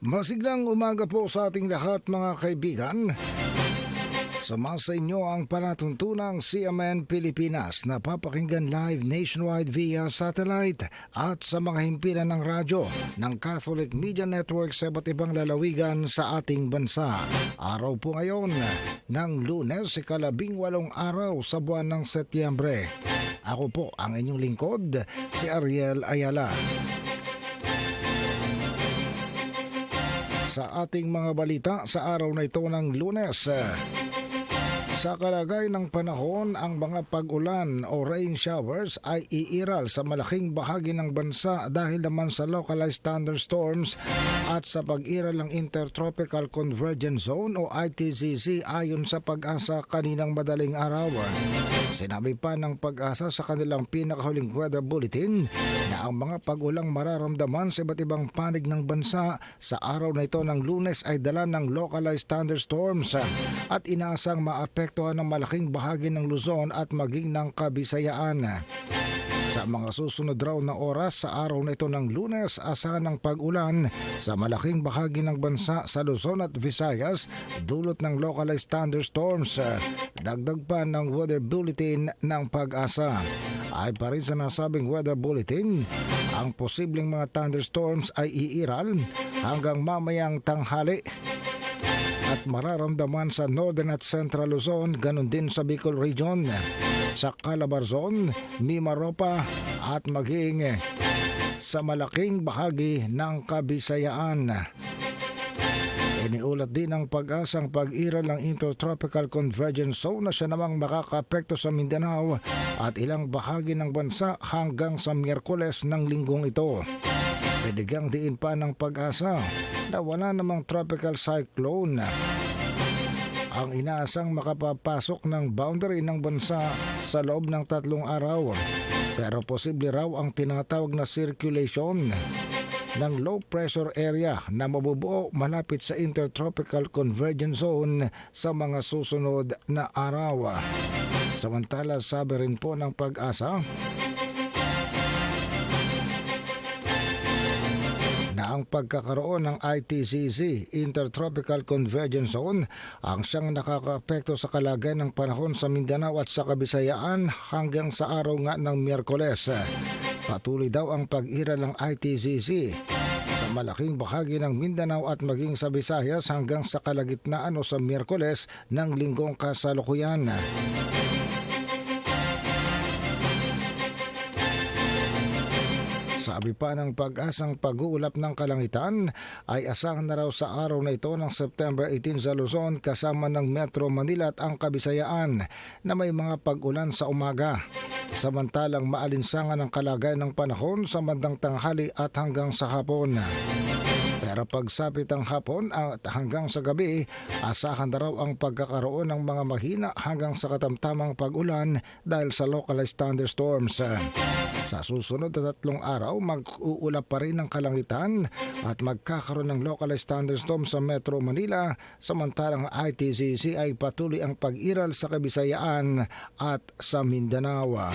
Masiglang umaga po sa ating lahat mga kaibigan. Sama sa inyo ang palatuntunang CMN Pilipinas na papakinggan live nationwide via satellite at sa mga himpilan ng radyo ng Catholic Media Network sa iba't ibang lalawigan sa ating bansa. Araw po ngayon ng lunes, ikalabing walong araw sa buwan ng Setyembre. Ako po ang inyong lingkod, si Ariel Ayala. Sa ating mga balita sa araw na ito ng lunes. Sa kalagay ng panahon, ang mga pag-ulan o rain showers ay iiral sa malaking bahagi ng bansa dahil naman sa localized thunderstorms at sa pag-iral ng Intertropical Convergence Zone o ITCZ ayon sa pag-asa kaninang madaling araw. Sinabi pa ng pag-asa sa kanilang pinakahuling weather bulletin na ang mga pag-ulang mararamdaman sa iba't ibang panig ng bansa sa araw na ito ng lunes ay dala ng localized thunderstorms at inaasang maapektuhan ng malaking bahagi ng Luzon at maging ng Kabisayaan. Sa mga susunod raw na oras sa araw na ito ng lunes, asahan ng pag-ulan sa malaking bahagi ng bansa sa Luzon at Visayas dulot ng localized thunderstorms. Dagdag pa ng weather bulletin ng pag-asa. Ay pa rin sa nasabing weather bulletin, ang posibleng mga thunderstorms ay iiral hanggang mamayang tanghali at mararamdaman sa Northern at Central Luzon, ganun din sa Bicol Region, sa Calabarzon, Mimaropa at maging sa malaking bahagi ng Kabisayaan. Iniulat din ng pag-asang pag-iral ng Intertropical Convergence Zone na siya namang makakapekto sa Mindanao at ilang bahagi ng bansa hanggang sa Miyerkules ng linggong ito. Binigyang diin pa ng pag-asa na wala namang tropical cyclone ang inaasang makapapasok ng boundary ng bansa sa loob ng tatlong araw. Pero posible raw ang tinatawag na circulation ng low pressure area na mabubuo malapit sa Intertropical Convergence Zone sa mga susunod na araw. Samantala sabi rin po ng pag-asa ang pagkakaroon ng ITCZ, Intertropical Convergence Zone, ang siyang nakakaapekto sa kalagayan ng panahon sa Mindanao at sa Kabisayaan hanggang sa araw nga ng Miyerkules. Patuloy daw ang pag-iral ng ITCZ sa malaking bahagi ng Mindanao at maging sa Visayas hanggang sa kalagitnaan o sa Miyerkules ng linggong kasalukuyan. Sabi pa ng pag-asang pag-uulap ng kalangitan ay asahan na raw sa araw na ito ng September 18 sa Luzon kasama ng Metro Manila at ang Kabisayaan na may mga pag-ulan sa umaga. Samantalang maalinsangan ang kalagayan ng panahon sa bandang tanghali at hanggang sa hapon. Pero pagsapit ang hapon at hanggang sa gabi, asahan na raw ang pagkakaroon ng mga mahina hanggang sa katamtamang pag-ulan dahil sa localized thunderstorms. Sa susunod na tatlong araw, mag-uulap pa rin ang kalangitan at magkakaroon ng localized thunderstorm sa Metro Manila samantalang ITCC ay patuloy ang pag-iral sa Kabisayaan at sa Mindanao.